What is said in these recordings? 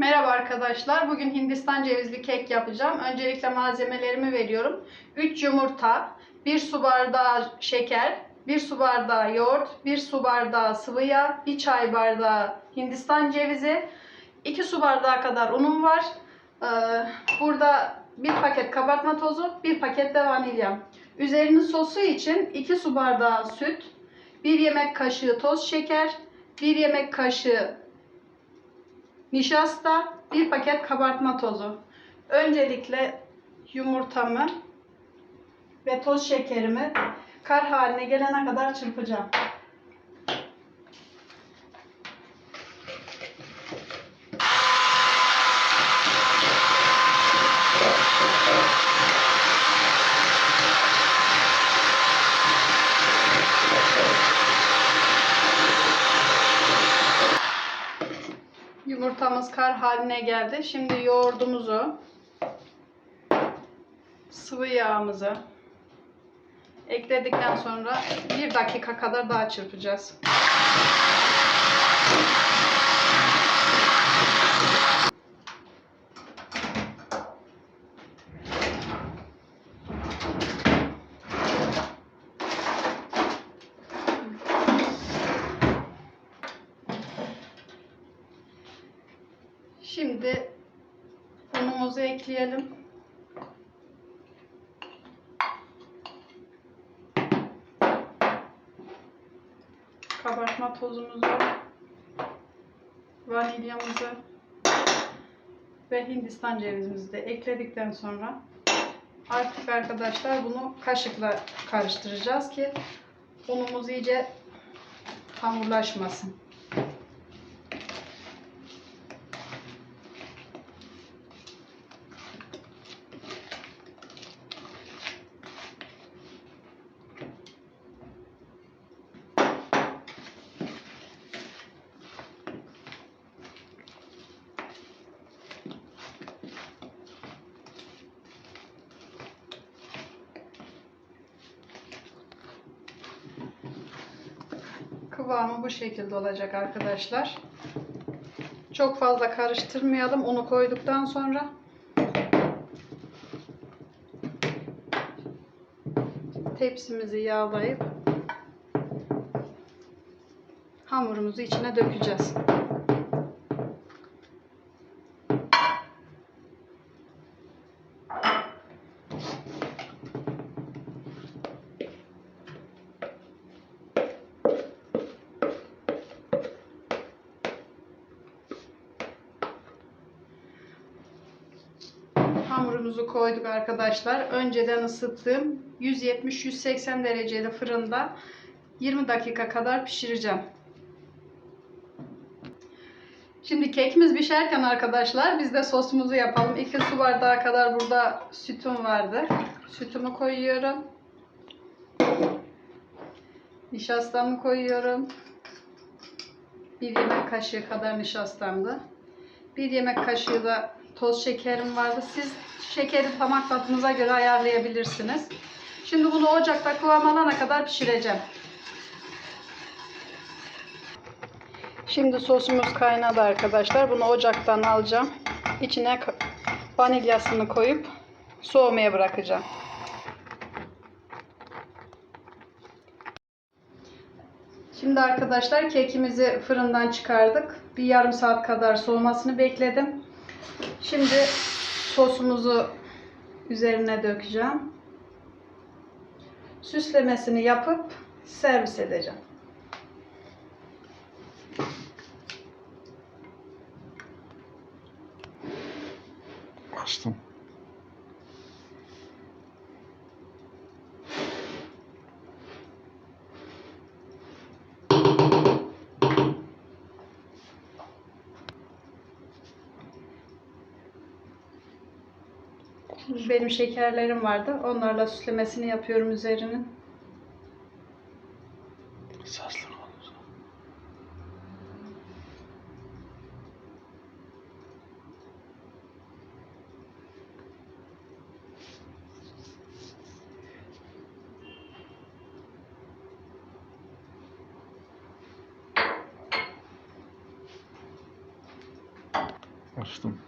Merhaba arkadaşlar. Bugün Hindistan cevizli kek yapacağım. Öncelikle malzemelerimi veriyorum. 3 yumurta, 1 su bardağı şeker, 1 su bardağı yoğurt, 1 su bardağı sıvı yağ, 1 çay bardağı Hindistan cevizi, 2 su bardağı kadar unum var. Ee, Burada 1 paket kabartma tozu, 1 paket de vanilya. Üzerinin sosu için 2 su bardağı süt, 1 yemek kaşığı toz şeker, 1 yemek kaşığı Nişasta, bir paket kabartma tozu. Öncelikle yumurtamı ve toz şekerimi kar haline gelene kadar çırpacağım. Yumurtamız kar haline geldi. Şimdi yoğurdumuzu, sıvı yağımızı ekledikten sonra bir dakika kadar daha çırpacağız. Şimdi unumuzu ekleyelim. Kabartma tozumuzu, vanilyamızı ve Hindistan cevizimizi de ekledikten sonra artık arkadaşlar bunu kaşıkla karıştıracağız ki unumuz iyice hamurlaşmasın. Kıvamı bu şekilde olacak arkadaşlar. Çok fazla karıştırmayalım unu koyduktan sonra. Tepsimizi yağlayıp hamurumuzu içine dökeceğiz. Hamurumuzu koyduk arkadaşlar. Önceden ısıttığım 170-180 dereceli fırında 20 dakika kadar pişireceğim. Şimdi kekimiz pişerken arkadaşlar biz de sosumuzu yapalım. 2 su bardağı kadar burada sütüm vardı. Sütümü koyuyorum. Nişastamı koyuyorum. 1 yemek kaşığı kadar nişastamdı. 1 yemek kaşığı da toz şekerim vardı. Siz şekeri damak tadınıza göre ayarlayabilirsiniz. Şimdi bunu ocakta kıvam alana kadar pişireceğim. Şimdi sosumuz kaynadı arkadaşlar. Bunu ocaktan alacağım. İçine vanilyasını koyup soğumaya bırakacağım. Şimdi arkadaşlar kekimizi fırından çıkardık. Bir yarım saat kadar soğumasını bekledim. Şimdi sosumuzu üzerine dökeceğim. Süslemesini yapıp servis edeceğim. Açtım. Benim şekerlerim vardı. Onlarla süslemesini yapıyorum üzerinin. Saslı olur. Açtım.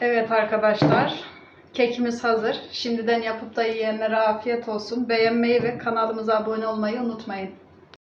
Evet arkadaşlar. Kekimiz hazır. Şimdiden yapıp da yiyenlere afiyet olsun. Beğenmeyi ve kanalımıza abone olmayı unutmayın.